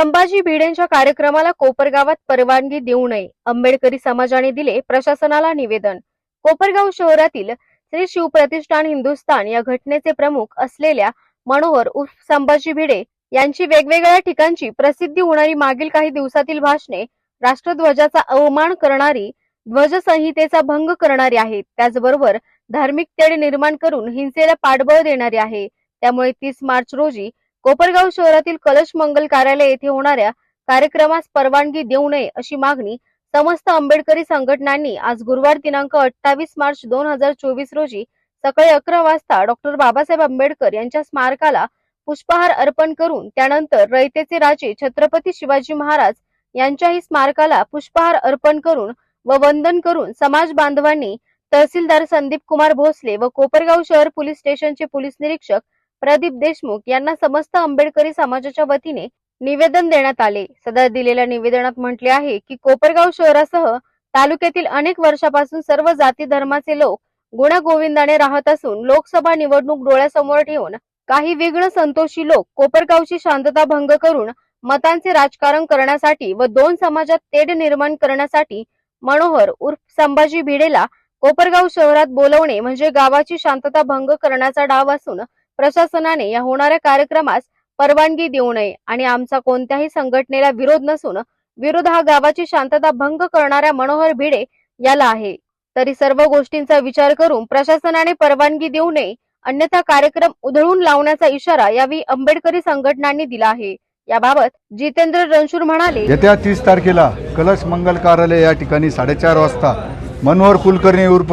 संभाजी भिडेंच्या कार्यक्रमाला कोपरगावात परवानगी देऊ नये आंबेडकरी समाजाने दिले प्रशासनाला निवेदन. कोपरगाव शहरातील श्री शिवप्रतिष्ठान हिंदुस्थान या घटनेचे प्रमुख असलेल्या मनोहर उर्फ संभाजी भिडे यांची वेगवेगळ्या ठिकाणची प्रसिद्धी होणारी मागील काही दिवसातील भाषणे राष्ट्रध्वजाचा अवमान करणारी ध्वजसंहितेचा भंग करणारी आहेत. त्याचबरोबर धार्मिक तेढ निर्माण करून हिंसेला पाठबळ देणारी आहे. त्यामुळे तीस मार्च रोजी कोपरगाव शहरातील कलश मंगल कार्यालय येथे होणाऱ्या कार्यक्रमास परवानगी देऊ नये अशी मागणी समस्त आंबेडकरी संघटनांनी आज गुरुवार दिनांक अठ्ठावीस मार्च दोन हजार चोवीस रोजी सकाळी अकरा वाजता डॉक्टर बाबासाहेब आंबेडकर यांच्या स्मारकाला पुष्पहार अर्पण करून त्यानंतर रयतेचे राजे छत्रपती शिवाजी महाराज यांच्याही स्मारकाला पुष्पहार अर्पण करून व वंदन करून समाज बांधवांनी तहसीलदार संदीप कुमार भोसले व कोपरगाव शहर पोलीस स्टेशनचे पोलीस निरीक्षक प्रदीप देशमुख यांना समस्त आंबेडकरी समाजाच्या वतीने निवेदन देण्यात आले. सदर दिलेल्या निवेदनात म्हटले आहे की कोपरगाव शहरासह तालुक्यातील अनेक वर्षापासून सर्व जाती धर्माचे लोक गुण्यागोविंदाने राहत असून लोकसभा निवडणूक डोळ्यासमोर ठेवून काही वेगळं संतोषी लोक कोपरगावची शांतता भंग करून मतांचे राजकारण करण्यासाठी व दोन समाजात तेढ निर्माण करण्यासाठी मनोहर उर्फ संभाजी भिडेला कोपरगाव शहरात बोलवणे म्हणजे गावाची शांतता भंग करण्याचा डाव असून प्रशासनाने या होणाऱ्या कार्यक्रमास परवानगी देऊ नये आणि आमचा कोणत्याही संघटनेला विरोध नसून विरोध हा गावाची शांतता भंग करणाऱ्या मनोहर भिडे याला आहे. तरी सर्व गोष्टींचा विचार करून प्रशासनाने परवानगी देऊ नये अन्यथा कार्यक्रम उधळून लावण्याचा इशारा यावेळी आंबेडकरी संघटनांनी दिला आहे. याबाबत जितेंद्र रणशूर म्हणाले येत्या तीस तारखेला कलश मंगल कार्यालय या ठिकाणी साडेचार वाजता मनोहर कुलकर्णी उर्फ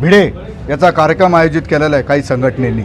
भिडे याचा कार्यक्रम आयोजित केलेला आहे काही संघटनेनी.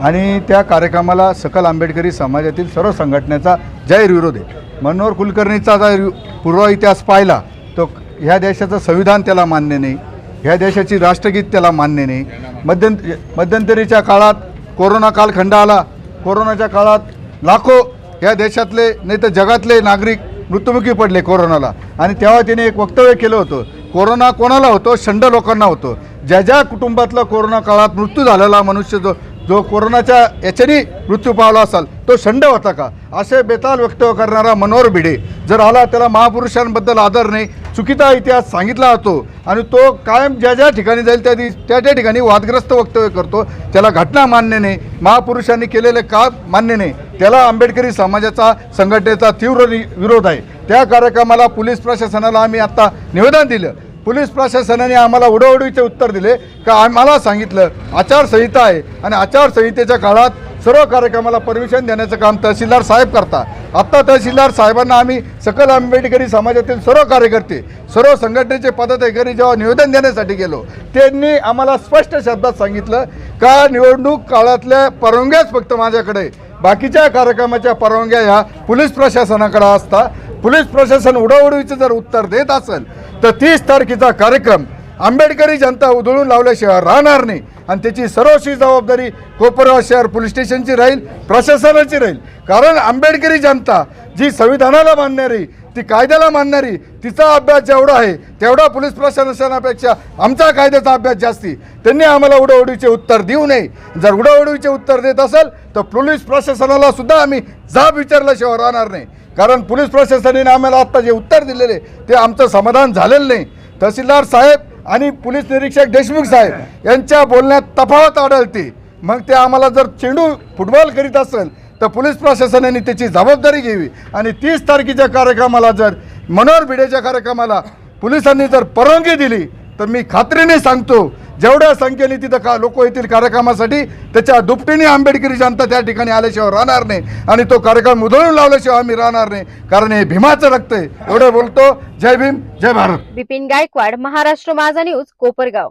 आणि त्या कार्यक्रमाला सकल आंबेडकरी समाजातील सर्व संघटनेचा जाहीर विरोध आहे. मनोहर कुलकर्णीचा जर पूर्व इतिहास पाहिला तो ह्या देशाचं संविधान त्याला मान्य नाही ह्या देशाची राष्ट्रगीत त्याला मान्य नाही. मध्यंत मध्यंतरीच्या काळात कोरोना कालखंड आला. कोरोनाच्या काळात लाखो या देशातले नाही तर जगातले नागरिक मृत्युमुखी पडले कोरोनाला. आणि तेव्हा तिने एक वक्तव्य केलं होतं कोरोना कोणाला होतो? शंड लोकांना होतो. ज्या ज्या कुटुंबातला कोरोना काळात मृत्यू झालेला मनुष्य जो जो कोरोनाच्या याच्याने मृत्यू पावला असाल तो शंड होता का? असे बेताल वक्तव्य करणारा मनोहर भिडे जर आला त्याला महापुरुषांबद्दल आदर नाही चुकीचा इतिहास सांगितला जातो आणि तो कायम ज्या ज्या ठिकाणी जाईल त्या त्या त्या ठिकाणी वादग्रस्त वक्तव्य करतो. त्याला घटना मान्य नाही महापुरुषांनी केलेले का मान्य नाही. त्याला आंबेडकरी समाजाचा संघटनेचा तीव्र विरोध आहे. त्या कार्यक्रमाला पोलीस प्रशासनाला आम्ही आत्ता निवेदन दिलं. पोलीस प्रशासनाने आम्हाला उडवडीचे उत्तर दिले. का आम्हाला सांगितलं आचारसंहिता आहे आणि आचारसंहितेच्या काळात सर्व कार्यक्रमाला परमिशन देण्याचं काम तहसीलदार साहेब करता. आत्ता तहसीलदार साहेबांना आम्ही सकल आंबेडकरी समाजातील सर्व कार्यकर्ते सर्व संघटनेचे पदाधिकारी जेव्हा निवेदन देण्यासाठी गेलो त्यांनी आम्हाला स्पष्ट शब्दात सांगितलं का निवडणूक काळातल्या परवानग्याच फक्त माझ्याकडे बाकीच्या कार्यक्रमाच्या परवानग्या ह्या पोलीस प्रशासनाकडे असता. पोलीस प्रशासन उडवडीचं जर उत्तर देत असेल तर तीस तारखेचा कार्यक्रम आंबेडकरी जनता उधळून लावल्याशिवाय राहणार नाही. आणि त्याची सर्वस्वी जबाबदारी कोपरगाव शहर पोलीस स्टेशनची राहील प्रशासनाची राहील. कारण आंबेडकरी जनता जी संविधानाला मानणारी ती कायद्याला मानणारी तिचा अभ्यास जेवढा आहे तेवढा पोलीस प्रशासनापेक्षा आमचा कायद्याचा अभ्यास जास्ती. त्यांनी आम्हाला उडवडीचे उत्तर देऊ नये. जर उडवडीचे उत्तर देत असेल तर पोलीस प्रशासनाला सुद्धा आम्ही जाब विचारल्याशिवाय राहणार नाही. कारण पोलीस प्रशासनाने आम्हाला आत्ता जे उत्तर दिलेले ते आमचं समाधान झालेलं नाही. तहसीलदार साहेब आणि पोलीस निरीक्षक देशमुख साहेब यांच्या बोलण्यात तफावत आढळते. मग ते आम्हाला जर चेंडू फुटबॉल करीत असेल तर पोलीस प्रशासनाने त्याची जबाबदारी घ्यावी. आणि तीस तारखेच्या कार्यक्रमाला जर मनोहर भिडेच्या कार्यक्रमाला पोलिसांनी जर परवानगी दिली तर मी खात्रीने सांगतो जेवढ्या संख्येने तिथं का लोक येतील कार्यक्रमासाठी त्याच्या दुपटीने आंबेडकरी जनता त्या ठिकाणी आल्याशिवाय राहणार नाही. आणि तो कार्यक्रम उधळून लावल्याशिवाय आम्ही राहणार नाही. कारण हे भीमाचं रक्त आहे. एवढं बोलतो. जय भीम जय भारत. बिपिन गायकवाड महाराष्ट्र माझा न्यूज कोपरगाव.